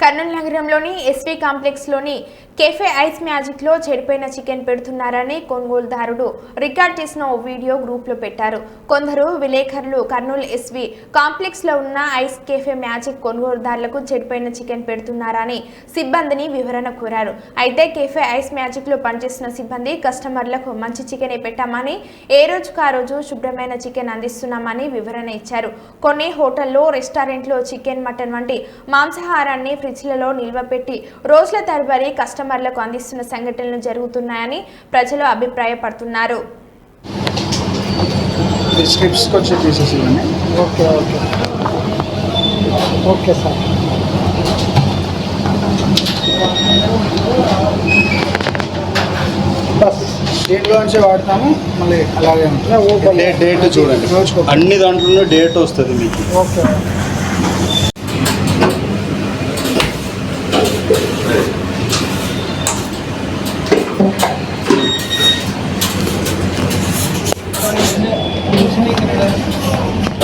కర్నూలు నగరంలోని ఎస్వీ కాంప్లెక్స్లోని cafe ice మ్యాజిక్లో చెడిపోయిన చికెన్ పెడుతున్నారని కొనుగోలుదారుడు రికార్డ్ చేసిన ఓ వీడియో గ్రూప్లో పెట్టారు. కొందరు విలేకరులు కర్నూలు ఎస్వీ కాంప్లెక్స్లో ఉన్న ఐస్ కెఫే మ్యాజిక్ కొనుగోలుదారులకు చెడిపోయిన చికెన్ పెడుతున్నారని సిబ్బందిని వివరణ కోరారు. అయితే కెఫే ఐస్ మ్యాజిక్లో పనిచేస్తున్న సిబ్బంది కస్టమర్లకు మంచి చికెనే పెట్టామని ఏ రోజుకు ఆ రోజు శుభ్రమైన చికెన్ అందిస్తున్నామని వివరణ ఇచ్చారు. కొన్ని హోటల్లో రెస్టారెంట్లో చికెన్ మటన్ వంటి మాంసాహారాన్ని ఫ్రిడ్జ్లలో నిల్వ పెట్టి రోజుల తరబడి కస్టమర్లకు అందిస్తున్న సంఘటనలు జరుగుతున్నాయని ప్రజలు అభిప్రాయపడుతున్నారు. ఈ స్ట్రిప్స్కి వచ్చే పీసెస్ ఇవన్నీ okay okay. Okay sir. Bus. దీంట్లో నుంచి వాడతాము మళ్ళీ అలాగే ఉంటుంది. డేట్ చూడండి. అన్ని దాంట్లోనూ డేట్ వస్తుంది మీకు. ఓకే.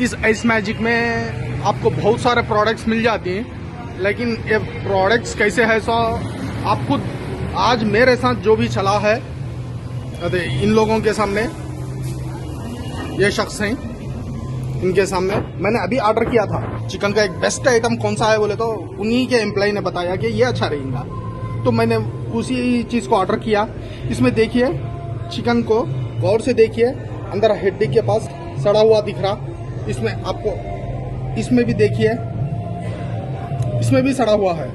इस आइस मैजिक में आपको बहुत सारे प्रोडक्ट्स मिल जाती हैं। लेकिन ये प्रोडक्ट्स कैसे है सो आप खुद आज मेरे साथ जो भी चला है, अरे, इन लोगों के सामने, ये शख्स हैं, इनके सामने। मैंने अभी ऑर्डर किया था। चिकन का एक बेस्ट आइटम कौन सा है बोले तो उन्हीं के एम्प्लॉय ने बताया कि ये अच्छा रहेगा। तो मैंने उसी चीज़ को ऑर्डर किया। इसमें देखिए, चिकन को गौर से देखिए, अंदर हड्डी के पास सड़ा हुआ दिख रहा। इसमें आपको इसमें भी देखिए इसमें भी सड़ा हुआ है।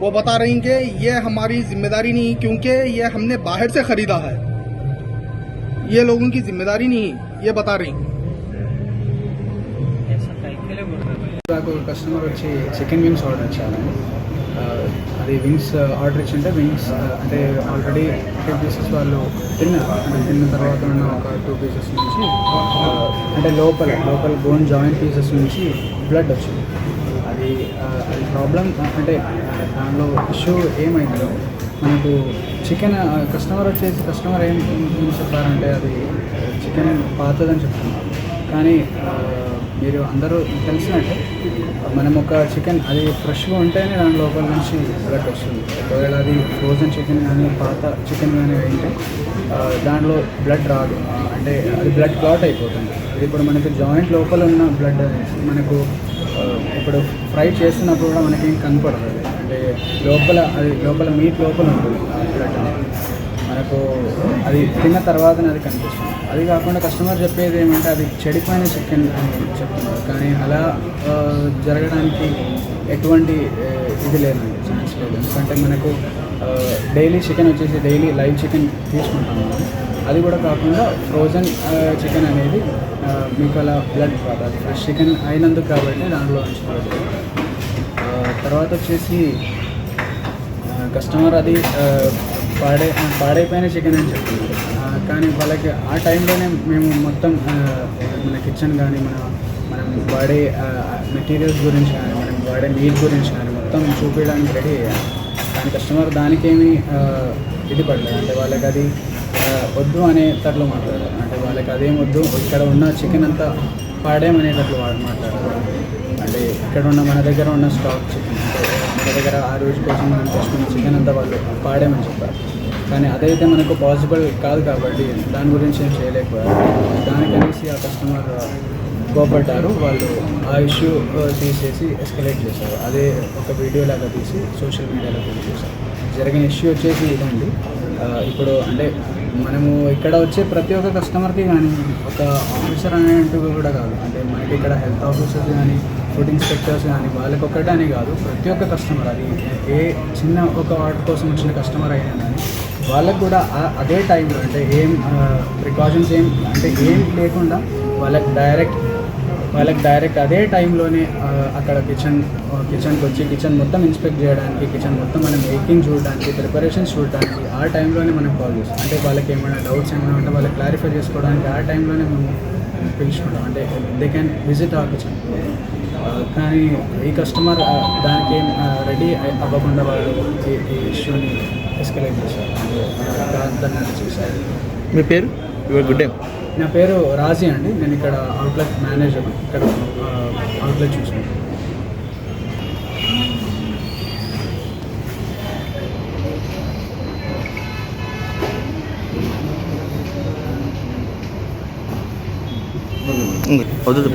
वो बता रही कि ये हमारी ज़िम्मेदारी नहीं क्योंकि ये हमने बाहर से ख़रीदा है। ये लोगों की ज़िम्मेदारी नहीं ये बता रही कस्टमर अच्छे चिकन विंग्स ऑर्डर अच्छा है। అది వింగ్స్ ఆర్డర్ ఇచ్చింటే వింగ్స్ అంటే ఆల్రెడీ టూ పీసెస్ వాళ్ళు తిన్నారు. అంటే తిన్న తర్వాత ఉన్న ఒక టూ పీసెస్ నుంచి uh, అంటే లోపల లోపల బోన్ జాయింట్ పీసెస్ నుంచి బ్లడ్ వచ్చింది. అది uh, అది ప్రాబ్లం uh, అంటే దానిలో ఇష్యూ ఏమైందో మనకు చికెన్ కస్టమర్ వచ్చేసి కస్టమర్ ఏం చెప్పారంటే అది చికెన్ పాతదని చెప్తున్నారు. కానీ మీరు అందరూ తెలిసినట్టే మనం ఒక చికెన్ అది ఫ్రెష్గా ఉంటేనే దాని లోపల నుంచి బ్లడ్ వస్తుంది. ఒకవేళ అది ఫ్రోజన్ చికెన్ కానీ పాత చికెన్ కానీ వేయంటే దాంట్లో బ్లడ్ రాదు. అంటే అది బ్లడ్ క్లాట్ అయిపోతుంది. ఇది ఇప్పుడు మనకి జాయింట్ లోపల ఉన్న బ్లడ్ మనకు ఇప్పుడు ఫ్రై చేస్తున్నప్పుడు కూడా మనకి ఏం కనపడదు. అంటే లోపల అది లోపల మీట్ లోపల ఉంటుంది బ్లడ్ అనేది. మనకు అది తిన్న తర్వాతనే అది కనిపిస్తుంది. అది కాకుండా కస్టమర్ చెప్పేది ఏమంటే అది చెడిపోయిన చికెన్ అని చెప్తున్నారు. కానీ అలా జరగడానికి ఎటువంటి ఇది లేదండి. ఛాన్స్ లేదు. ఎందుకంటే మనకు డైలీ చికెన్ వచ్చేసి డైలీ లైవ్ చికెన్ తీసుకుంటాము అది కూడా కాకుండా ఫ్రోజన్ చికెన్ అనేది మీకు అలా బ్లడ్ ఫ్రెష్ చికెన్ అయినందుకు కాబట్టి దాంట్లో ఉంచుకోవాలి తర్వాత వచ్చేసి కస్టమర్ అది పాడే పాడై పాడైపోయిన చికెన్ అని చెప్తున్నారు. కానీ వాళ్ళకి ఆ టైంలోనే మేము మొత్తం మన కిచెన్ కానీ మన మనం వాడే మెటీరియల్స్ గురించి కానీ మనం వాడే మీట్ గురించి కానీ మొత్తం చూపించడానికి రెడీ అయ్యాను కానీ కస్టమర్ దానికేమీ ఇది పడలేదు. అంటే వాళ్ళకి అది వద్దు అనేటట్లు మాట్లాడారు. అంటే వాళ్ళకి అదేం వద్దు ఇక్కడ ఉన్న చికెన్ అంతా పాడేమనేటట్లు వాడు మాట్లాడారు. అంటే ఇక్కడ ఉన్న మన దగ్గర ఉన్న స్టాక్ చికెన్ అంటే మన దగ్గర ఆ రోజు కోసం మనం తెచ్చుకున్న చికెన్ అంతా వాళ్ళు పాడేమని చెప్పారు. కానీ అదైతే మనకు పాసిబుల్ కాదు కాబట్టి దాని గురించి ఏం చేయలేకపోయారు. దానికనేసి ఆ కస్టమర్ కోపడ్డారు. వాళ్ళు ఆ ఇష్యూ తీసేసి ఎస్కలేట్ చేశారు. అదే ఒక వీడియో లాగా తీసి సోషల్ మీడియాలో పోస్ట్ చేశారు. జరిగిన ఇష్యూ వచ్చేసి ఇదండి. ఇప్పుడు అంటే మనము ఇక్కడ వచ్చే ప్రతి ఒక్క కస్టమర్కి కానీ ఒక ఆఫీసర్ అనేట్టు కూడా కాదు. అంటే మనకి ఇక్కడ హెల్త్ ఆఫీసర్స్ కానీ ఫుడ్ ఇన్స్పెక్టర్స్ కానీ వాళ్ళకి ఒక్కటే అని కాదు ప్రతి ఒక్క కస్టమర్ అది ఏ చిన్న ఒక ఆర్డర్ కోసం వచ్చిన కస్టమర్ అయినా కానీ వాళ్ళకు కూడా అదే టైంలో అంటే ఏం ప్రికాషన్స్ ఏం అంటే ఏం లేకుండా వాళ్ళకి డైరెక్ట్ వాళ్ళకి డైరెక్ట్ అదే టైంలోనే అక్కడ కిచెన్ కిచెన్కి వచ్చి కిచెన్ మొత్తం ఇన్స్పెక్ట్ చేయడానికి కిచెన్ మొత్తం మనం మేకింగ్ చూడడానికి ప్రిపరేషన్స్ చూడడానికి ఆ టైంలోనే మనం కాల్ చేస్తాం. అంటే వాళ్ళకి ఏమైనా డౌట్స్ ఏమైనా ఉంటే వాళ్ళకి క్లారిఫై చేసుకోవడానికి ఆ టైంలోనే మేము పిలుచుకుంటాం. అంటే దే క్యాన్ విజిట్ ఆ కిచెన్ కానీ ఈ కస్టమర్ దానికి ఏం రెడీ అవ్వకుండా వాళ్ళు ఈ- ఈ ఇష్యూని ఎస్కలేట్ చేశారు దాన్ని చేశారు మీ పేరు? యువర్ గుడ్ డే నా పేరు రాజీ అండి. నేను ఇక్కడ అవుట్లెట్ మేనేజర్ ఇక్కడ అవుట్లెట్ చూసుకుంటాను. వద్దు